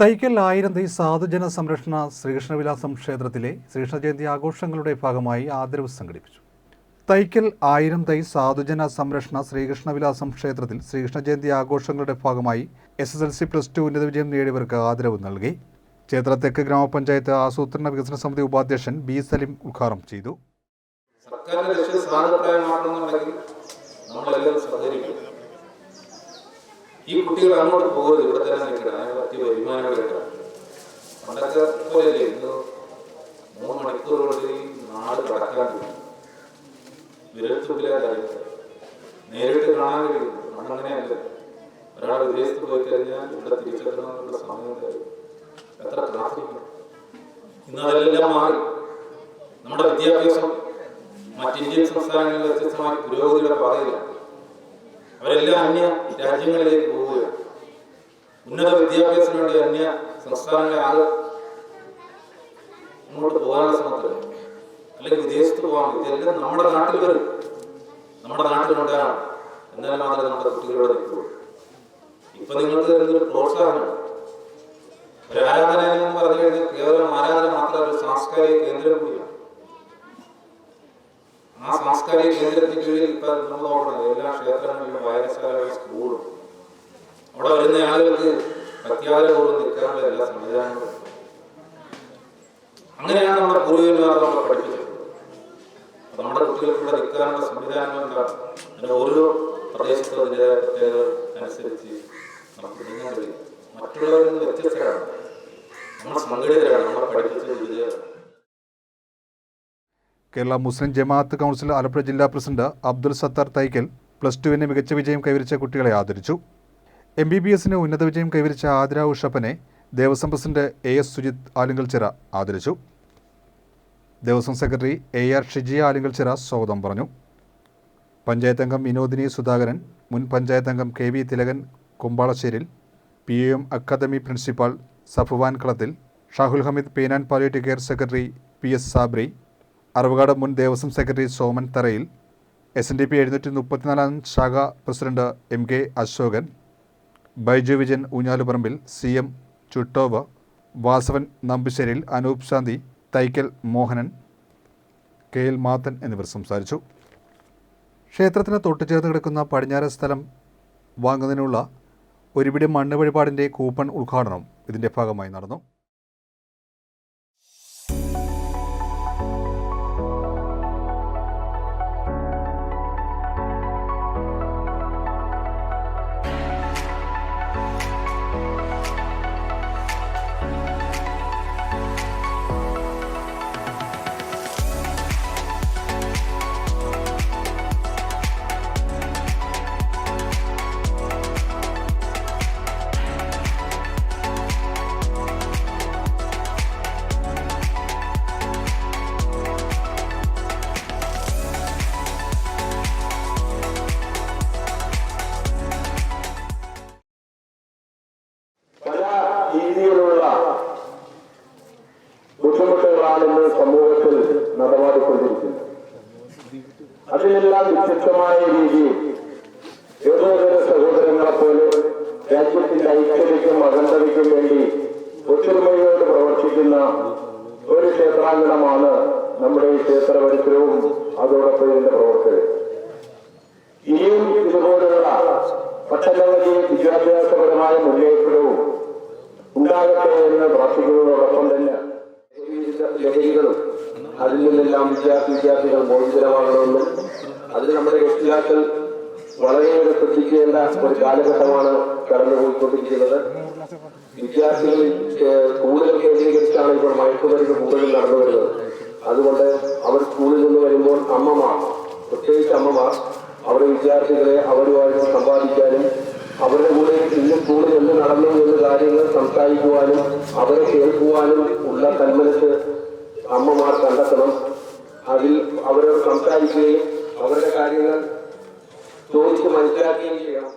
തൈക്കൽ ആയിരം തൈ സാധുജന സംരക്ഷണ ശ്രീകൃഷ്ണവിലാസം ക്ഷേത്രത്തിലെ ശ്രീകൃഷ്ണ ജയന്തി ആഘോഷങ്ങളുടെ ഭാഗമായി ആദരവ് സംഘടിപ്പിച്ചു. തൈക്കൽ ആയിരം തൈ സാധുജന സംരക്ഷണ ശ്രീകൃഷ്ണവിലാസം ക്ഷേത്രത്തിൽ ശ്രീകൃഷ്ണ ജയന്തി ആഘോഷങ്ങളുടെ ഭാഗമായി S S L C plus two ഉന്നത വിജയം നേടിയവർക്ക് ആദരവ് നൽകി. ക്ഷേത്ര തെക്ക് ഗ്രാമപഞ്ചായത്ത് ആസൂത്രണ വികസന സമിതി ഉപാധ്യക്ഷൻ ബി സലിം ഉദ്ഘാടനം ചെയ്തു. സർക്കാരിന്റെ ലക്ഷ്യം സ്ഥാനപ്രായമാക്കണമെന്നുണ്ടെങ്കിൽ നമ്മളെല്ലാം സഹകരിക്കും ഈ കുട്ടികൾ അങ്ങോട്ട് പോകരുത് ഇവിടെ തന്നെ നിൽക്കണം അതിനെ പറ്റി വരുമാനം കിട്ടണം പണ്ടൊക്കെ പോലെയല്ലേ ഇന്ന് മൂന്ന് മണിക്കൂർ നാട് കടക്കാൻ വിരൽത്തുമ്പിലായി നേരിട്ട് കാണാൻ കഴിയും. നമ്മളങ്ങനെയല്ല. ഒരാൾ വിദേശത്ത് പോയി കഴിഞ്ഞാൽ ഇവിടെ തിരിച്ചെത്തണമെന്നുള്ള സമയമുണ്ടായിരുന്നു. എത്ര ട്രാഫിക് ഇന്ന് അതെല്ലാം മാറി. നമ്മുടെ വിദ്യാഭ്യാസം മറ്റ് ഇന്ത്യൻ സംസ്ഥാനങ്ങളിൽ വ്യത്യസ്തമായ പുരോഗതിയുടെ പാതയിലാണ്. അവരെല്ലാം അന്യ രാജ്യങ്ങളിലേക്ക് പോവുകയാണ്. ഉന്നത വിദ്യാഭ്യാസത്തിന് വേണ്ടി അന്യ സംസ്ഥാനങ്ങളെ ആൾ അങ്ങോട്ട് പോകാനുള്ള ശ്രമത്തിലാണ് അല്ലെങ്കിൽ വിദേശത്ത് പോകാൻ ഇതെല്ലാം നമ്മുടെ നാട്ടിൽ വരും നമ്മുടെ നാട്ടിലുണ്ടാകണം. എന്നാൽ മാത്രമേ നമ്മുടെ കുട്ടികളോട് നിൽക്കുള്ളൂ ഇപ്പൊ നിങ്ങൾക്ക് തരുന്നൊരു പ്രോത്സാഹനമാണ് ഒരു ആരാധന എന്ന് പറഞ്ഞു കഴിഞ്ഞാൽ കേവലം ആരാധന മാത്രമല്ല ഒരു സാംസ്കാരിക കേന്ദ്രം കൂടിയാണ്. ആ സാംസ്കാരിക കേന്ദ്രത്തിന് കീഴിൽ നമ്മൾ എല്ലാ ക്ഷേത്രങ്ങളിലും വായനശാലകളും സ്കൂളും അവിടെ വരുന്ന ആളുകൾക്ക് അത്യാഗ്രഹപൂർവം നിൽക്കാനുള്ള എല്ലാ സംവിധാനങ്ങളും അങ്ങനെയാണ് നമ്മുടെ പൂർവികന്മാർ നമ്മളെ പഠിപ്പിച്ചത്. നമ്മുടെ കുട്ടികൾക്ക് ഇവിടെ നിൽക്കാനുള്ള സംവിധാനങ്ങൾ എന്താണ് ഓരോ പ്രദേശത്തും അനുസരിച്ച് നമുക്ക് നീങ്ങാൻ കഴിയും മറ്റുള്ളവരിൽ നിന്ന് വ്യത്യസ്തരാണ്. നമ്മൾ സംഘടിതരാണ് നമ്മളെ പഠിപ്പിച്ച വിജയമാണ് കേരള മുസ്ലിം ജമാഅത്ത് കൗൺസിൽ ആലപ്പുഴ ജില്ലാ പ്രസിഡന്റ് അബ്ദുൽ സത്താർ തൈക്കൽ പ്ലസ് ടുവിന് മികച്ച വിജയം കൈവരിച്ച കുട്ടികളെ ആദരിച്ചു. എം ബി ബി എസിന് ഉന്നത വിജയം കൈവരിച്ച Athira ഉഷപ്പനെ Devaswom president A S Sujith Alinkalchira ആദരിച്ചു. Devaswom secretary A R Shiji Alinkalchira സ്വാഗതം പറഞ്ഞു. പഞ്ചായത്ത് അംഗം വിനോദിനി സുധാകരൻ മുൻ പഞ്ചായത്ത് അംഗം K V Thilakan Kumbalasseril P M academy principal Safuvan Kalathil Shahul Hameed പേനാൻ palliative care secretary P S Sabri Aravakad മുൻ Devaswom secretary Soman തറയിൽ S N D P എഴുന്നൂറ്റി മുപ്പത്തിനാലാം ശാഖ president M K Ashokan Baiju Vijayan Oonjaluparambil C M ചുട്ടോവ് Vasavan Nambusseriyil Anoop Shanthi Thaikkal Mohanan K L Mathan എന്നിവർ സംസാരിച്ചു. ക്ഷേത്രത്തിന് തൊട്ടുചേർന്ന് കിടക്കുന്ന പടിഞ്ഞാറ് സ്ഥലം വാങ്ങുന്നതിനുള്ള ഒരുപിടി മണ്ണ് വഴിപാടിന്റെ കൂപ്പൺ ഉദ്ഘാടനം ഇതിന്റെ ഭാഗമായി നടന്നു. സമൂഹത്തിൽ നടപാടിക്കൊണ്ടിരിക്കുന്നു. അതിനെല്ലാം വ്യത്യസ്തമായ രീതിയിൽ ഏകോദര സഹോദരങ്ങളെ പോലെ രാജ്യത്തിന്റെ ഐക്യതയ്ക്കും അഖണ്ഡതയ്ക്കും വേണ്ടി ഒത്തൊരുമയോട് പ്രവർത്തിക്കുന്ന ഒരു ക്ഷേത്രാങ്കണമാണ് നമ്മുടെ ഈ ക്ഷേത്ര പരിസരവും അതോടൊപ്പം ഇതിന്റെ പ്രവർത്തകർ ഇനിയും ഇതുപോലുള്ള ഒട്ടനവധി വിദ്യാഭ്യാസപരമായ അതിൽ വിദ്യാർത്ഥി വിദ്യാർത്ഥികൾ മോചിതരമാകണമെന്നും അതിന് നമ്മുടെ രക്ഷിതാക്കൾ വളരെയേറെ ശ്രദ്ധിക്കേണ്ട ഒരു കാലഘട്ടമാണ് കടന്നുപോയിക്കൊണ്ടിരിക്കുന്നത്. വിദ്യാർത്ഥികൾ കൂടുതൽ കേന്ദ്രീകരിച്ചാണ് ഇപ്പോൾ മയക്കുമരുന്ന് കൂടുതൽ നടന്നു വരുന്നത് അതുകൊണ്ട് അവർ സ്കൂളിൽ നിന്ന് വരുമ്പോൾ അമ്മമാർ പ്രത്യേകിച്ച് അമ്മമാർ അവരുടെ വിദ്യാർത്ഥികളെ അവരുമായിട്ട് സമ്പാദിക്കാനും അവരുടെ കൂടെ ഇന്ന് സ്കൂളിൽ എന്ത് നടന്നു എന്ന കാര്യങ്ങൾ സംസാരിക്കുവാനും അവരെ കേൾക്കുവാനും ഉള്ള തന്മനസ് അമ്മമാർ കണ്ടെത്തണം. അതിൽ അവരോട് സംസാരിക്കുകയും അവരുടെ കാര്യങ്ങൾ ചോദിച്ച് മനസ്സിലാക്കുകയും ചെയ്യണം.